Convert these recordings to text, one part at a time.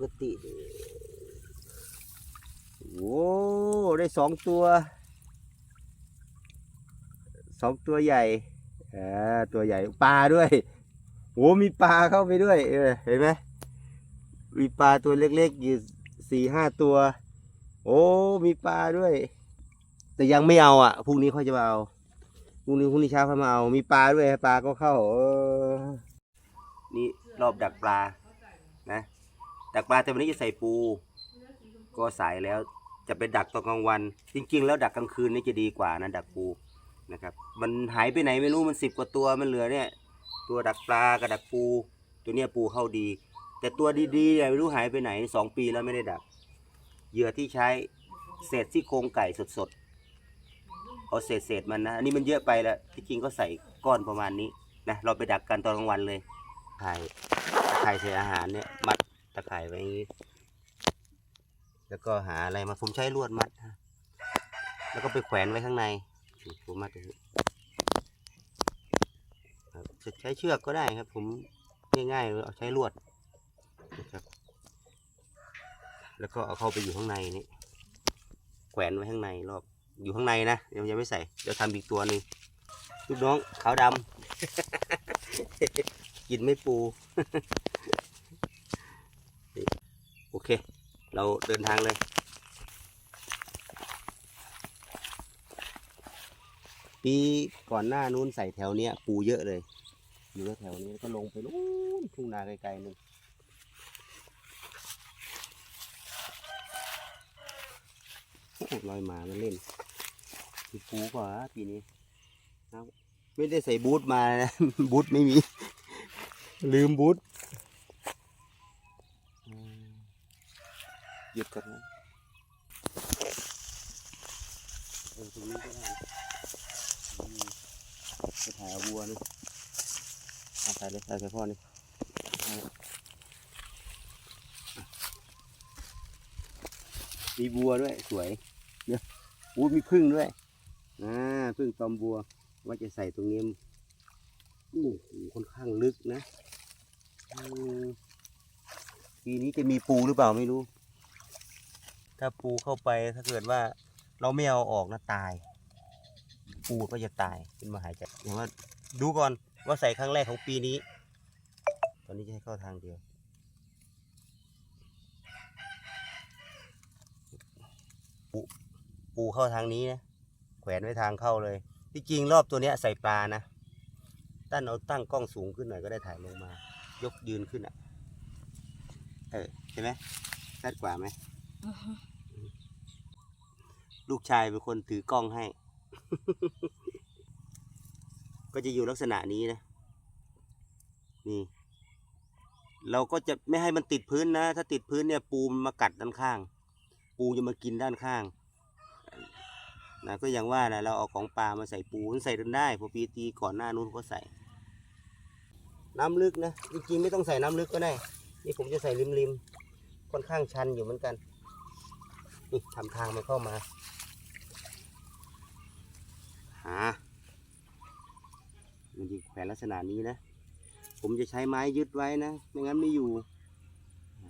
กติโอ้ได้สองตัวสองตัวใหญ่อ่าตัวใหญ่ปลาด้วยโอ้มีปลาเข้าไปด้วยเห็นไหมมีปลาตัวเล็กๆอยู่สี่ห้าตัว โอ้มีปลาด้วย แต่ยังไม่เอาอะพรุ่งนี้ค่อยจะมาเอาพรุ่งนี้พรุ่งนี้เช้าค่อยมาเอามีปลาด้วยปลาก็เข้านี่รอบดักปลา ดักปลาแต่วันนี้จะใส่ปู ก็สายแล้วจะไปดักตอนกลางวัน จริง ๆ แล้วดักกลางคืนนี่จะดีกว่านะดักปูนะครับ มันหายไปไหนไม่รู้มันสิบกว่าตัวมันเหลือเนี่ย ตัวดักปลากับดักปู ตัวเนี้ยปูเข้าดี แต่ตัวดีๆเนี่ยไม่รู้หายไปไหนสองปีแล้วไม่ได้ดัก เหยื่อที่ใช้เศษซี่โครงไก่สดๆเอาเศษเศษๆมันนะอันนี้มันเยอะไปแล้วที่จริงก็ใส่ก้อนประมาณนี้นะเราไปดักกันตอนกลางวันเลยถ่ายถ่ายใส่อาหารเนี่ยมัดะข่ายไว้อย่างนี้ แล้วก็หาอะไรมาผมใช้ลวดมัด แล้วก็ไปแขวนไว้ข้างในผมมัดครับจะใช้เชือกก็ได้ครับ ผมง่ายๆเอาใช้ลวดนะครับ แล้วก็เอาเข้าไปอยู่ข้างในนี่แขวนไว้ข้างในรอบอยู่ข้างในนะเดี๋ยวยังไม่ใส่เดี๋ยวทำอีกตัวหนึ่งลูกน้องขาวดำ กินไม่ปู โอเค เราเดินทางเลย ปีก่อนหน้านู้นใส่แถวเนี้ย ปูเยอะเลย อยู่แถวนี้ก็ลงไปนู้นทุ่งนาไกลๆนึงลอยหมามาเล่นมีปูกว่าปีนี้ไม่ได้ใส่บูทมานะบูทไม่มี ลืมบูทอืม หยุดก่อนนะเออตรงนี้ก็ได้นะถ่ายวัวนี่เอาถ่ายเลยถ่ายใส่พ่อนี่มีบัวด้วยสวยเนี่ยอู้มีพึ่งด้วยอ่าพึ่งตอมบัวว่าจะใส่ตรงนี้โอ้โหค่อนข้างลึกนะปีนี้จะมีปูหรือเปล่าไม่รู้ ถ้าปูเข้าไปถ้าเกิดว่าเราไม่เอาออกนะตาย ปูก็จะตายขึ้นมาหายใจอย่างว่าดูก่อนว่าใส่ครั้งแรกของปีนี้ ตอนนี้จะให้เข้าทางเดียว ปูปูเข้าทางนี้นะแขวนไว้ทางเข้าเลยที่จริงรอบตัวเนี้ยใส่ปลานะตั้นเอาตั้งกล้องสูงขึ้นหน่อยก็ได้ถ่ายลงมา ยกยืนขึ้นอะ เออใช่ไหมชัดกว่าไหม ลูกชายเป็นคนถือกล้องให้ ก็จะอยู่ลักษณะนี้นะ นี่ เราก็จะไม่ให้มันติดพื้นนะ ถ้าติดพื้นเนี่ย ปูมันมากัดด้านข้าง ปูจะมากินด้านข้างนะก็อย่างว่านะเราเอาของปลามาใส่ปูมันใส่กันได้พอปีตีก่อนหน้านู้นก็ใส่ น้ำลึกนะจริงๆไม่ต้องใส่น้ำลึกก็ได้นี่ผมจะใส่ริมๆค่อนข้างชันอยู่เหมือนกันนี่ทำทางมันเข้ามา หา มันจะแขวน ลักษณะนี้นะ ผมจะใช้ไม้ยึดไว้นะ ไม่งั้นไม่อยู่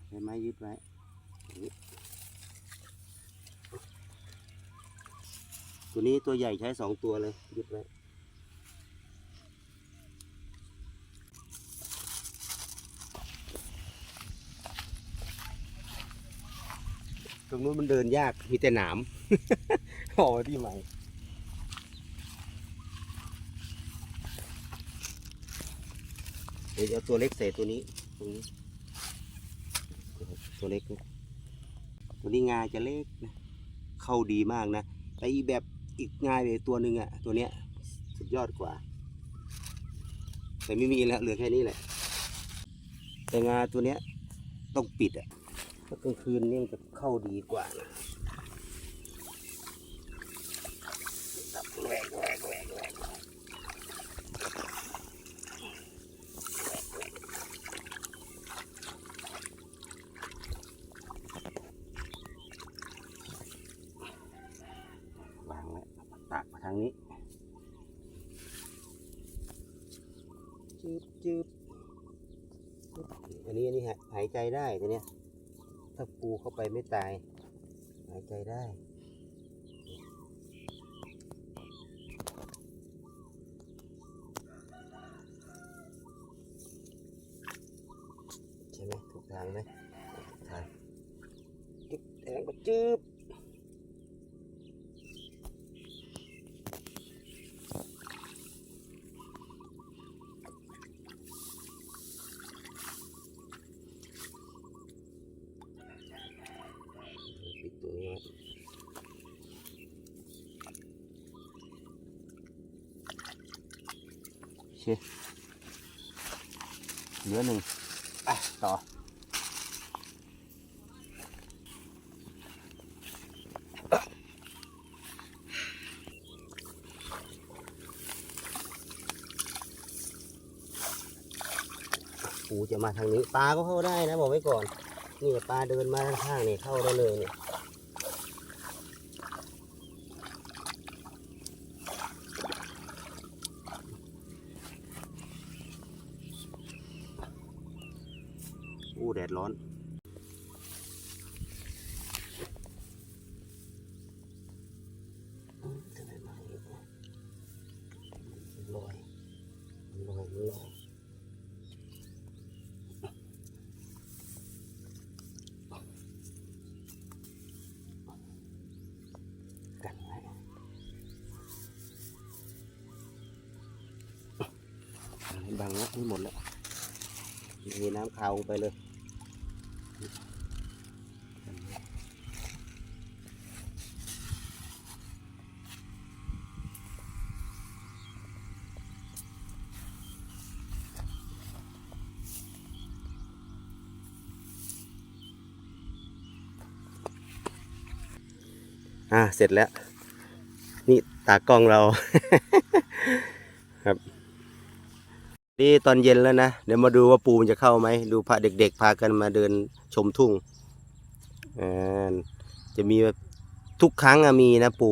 ใช้ไม้ยึดไว้ตัวนี้ตัวใหญ่ใช้สองตัวเลยยึดไว้ตรงนู้นมันเดินยากมีแต่หนามออที่ใหม่ ดี๋ยวเอาตัวเล็กใส่ตัวนี้ตรงนี้ ตัวเล็ก ตัวนี้งาจะเล็กนะเข้าดีมากนะแต่อีแบบอีกงาแบบตัวหนึ่งอะตัวเนี้ยสุดยอดกว่า แต่ไม่มีแล้วเหลือแค่นี้แหละ แต่งาตัวเนี้ยต้องปิดอะถ้ากลางคืนนี่มันจะเข้าดีกว่านะแหวกแหวกแหวกแหวกวางไว้ตากมาทางนี้จืบจืบอันนี้อันนี้หายหายใจได้ตัวเนี้ยถ้าปูเข้าไปไม่ตาย หายใจได้ใช่ไหมถูกทางไหมถูกทางจึ๊บแทงก็จึ๊บปิดตัวนี้ไว้โอ เค เหลือหนึ่งไปต่อปูจะมาทางนี้ปลาก็เข้าได้นะบอกไว้ก่อน นี่ปลาเดินมาข้างนี่เข้าได้เลยเนี่ย แดดร้อนอืมทำไมมางนี้มันลอยลอยลอยกันไห้บังแล้วให้หมดแล้วมีน้ำขาวลงไปเลย อ่าเสร็จแล้ว นี่ตากล้องเรา ครับ นี่ตอนเย็นแล้วนะ เดี๋ยวมาดูว่าปูมันจะเข้าไหม ดูพาเด็กๆ พากันมาเดินชมทุ่งอ่าจะมีทุกครั้งมีนะปู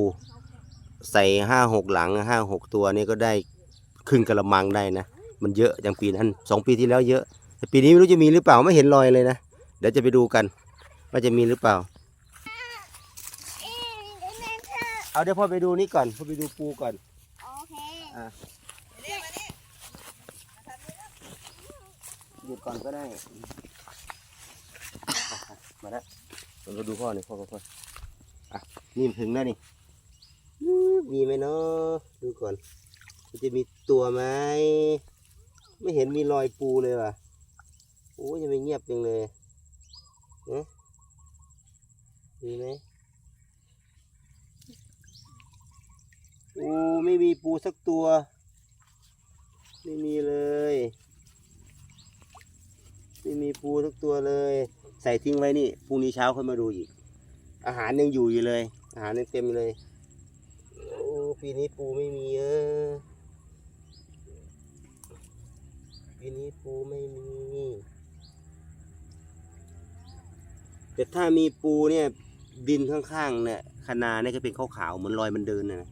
ใส่ห้าหกหลังห้าหกตัวนี่ก็ได้ครึ่งกระมังได้นะ มันเยอะอย่างปีนั้นสองปีที่แล้วเยอะ แต่ปีนี้ไม่รู้จะมีหรือเปล่าไม่เห็นรอยเลยนะ เดี๋ยวจะไปดูกัน ว่าจะมีหรือเปล่า เอาเดี๋ยวพ่อไปดูนี่ก่อนพ่อไปดูปูก่อน โอเคหยุดก่อนก็ได้ มาแล้วเราดูพ่อหน่อยพ่อพ่อพ่ออะนี่ถึงแล้วนี่อื้อมีไหมเนาะดูก่อนมันจะมีตัวไหมไม่เห็นมีรอยปูเลยว่ะโอ้ยยังไม่เงียบจังเลยเนะมีไหม โอ้ไม่มีปูสักตัว ไม่มีเลย ไม่มีปูทุกตัวเลย ใส่ทิ้งไว้นี่พรุ่งนี้เช้าค่อยมาดูอีก อาหารยังอยู่อยู่เลย อาหารยังเต็มเลยโอ้ปีนี้ปูไม่มีเออปีนี้ปูไม่มีแต่ถ้ามีปูเนี่ยดินข้างๆเนี่ยคนาเนี่ยก็เป็นขาวๆเหมือนรอยมันเดินนะ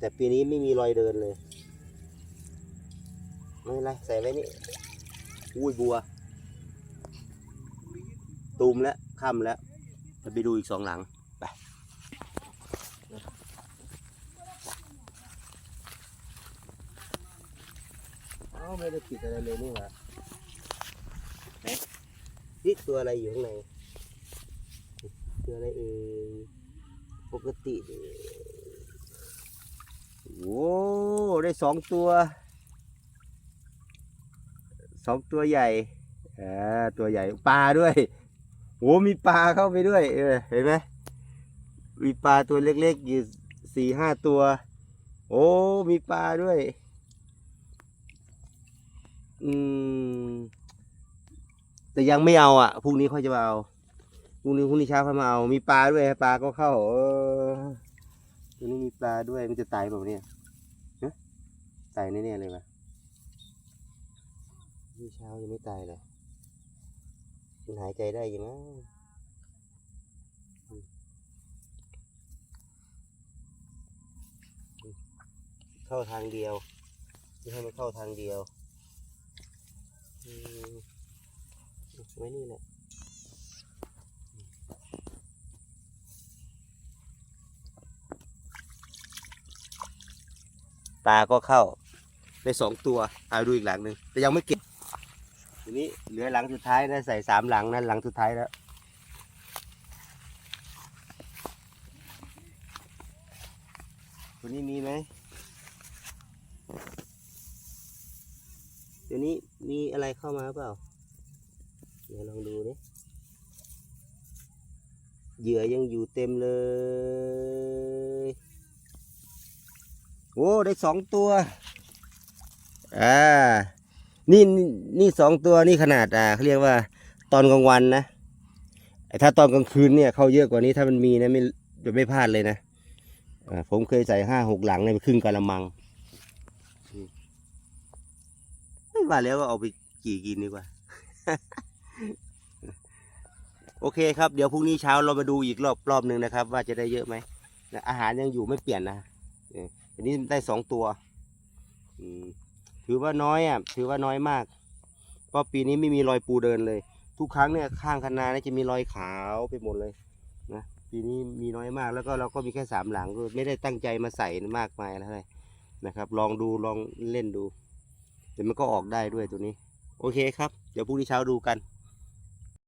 แต่ปีนี้ไม่มีรอยเดินเลยไม่เป็นไรใส่ไว้นี่อุ้ยบัว ตูมแล้วค่ำแล้ว จะไปดูอีกสองหลัง ไป เอ้าไม่ได้ปิดอะไรเลยนี่หว่าเอ๊ะนี่ตัวอะไรอยู่ข้างในตัวอะไรเอ่ยปกติ โอ้ได้สองตัวสองตัวใหญ่อ่าตัวใหญ่ปลาด้วยโอ้มีปลาเข้าไปด้วย เออเห็นไหมมีปลาตัวเล็กๆอยู่สี่ห้าตัว โอ้มีปลาด้วย อืมแต่ยังไม่เอาอะพรุ่งนี้ค่อยจะมาเอาพรุ่งนี้พรุ่งนี้เช้าค่อยมาเอา มีปลาด้วยปลาก็เข้าเออ ตัวนี้มีปลาด้วยมันจะตายเปล่าเนี่ยฮะตายแน่ๆเลยวะนี่เช้ายังไม่ตายเลยมันหายใจได้ยู่นะอืมเข้าทางเดียวไม่ให้มันเข้าทางเดียวไว้นี่แหละ ปลาก็เข้าได้สองตัวเอาดูอีกหลังหนึ่งแต่ยังไม่เก็บทีนี้เหลือหลังสุดท้ายนะใส่สามหลังนะหลังสุดท้ายแล้วตัวนี้มีไหมตัวนี้มีอะไรเข้ามาเปล่าเดี๋ยวลองดูดิเหยื่อยังอยู่เต็มเลย อ้ ได้สองตัว อ่า นี่นี่สองตัวนี่ขนาดอ่าเขาเรียกว่า ตอนกลางวันนะไอถ้าตอนกลางคืนเนี่ยเข้าเยอะกว่านี้ถ้ามันมีนะไม่จะไม่พลาดเลยนะอ่าผมเคยใส่ห้าหกหลังในครึ่งกะละมังมไม่ว่าแล้วก็เอาไปกี่กินดีกว่า โอเคครับ เดี๋ยวพรุ่งนี้เช้าเรามาดูอีกรอบรอบหนึ่งนะครับ ว่าจะได้เยอะไหมอาหารยังอยู่ไม่เปลี่ยนนะ อันนี้ได้สองตัวถือว่าน้อยอะถือว่าน้อยมากเพราะปีนี้ไม่มีรอยปูเดินเลย ทุกครั้งเนี่ยข้างคันนาเนี่ยจะมีรอยขาวไปหมดเลยนะปีนี้มีน้อยมากแล้วก็เราก็มีแค่สามหลังก็ไม่ได้ตั้งใจมาใส่มากมายอะไรนะครับ ลองดูลองเล่นดูเดี๋ยวมันก็ออกได้ด้วยตัวนี้ โอเคครับ เดี๋ยวพรุ่งนี้เช้าดูกัน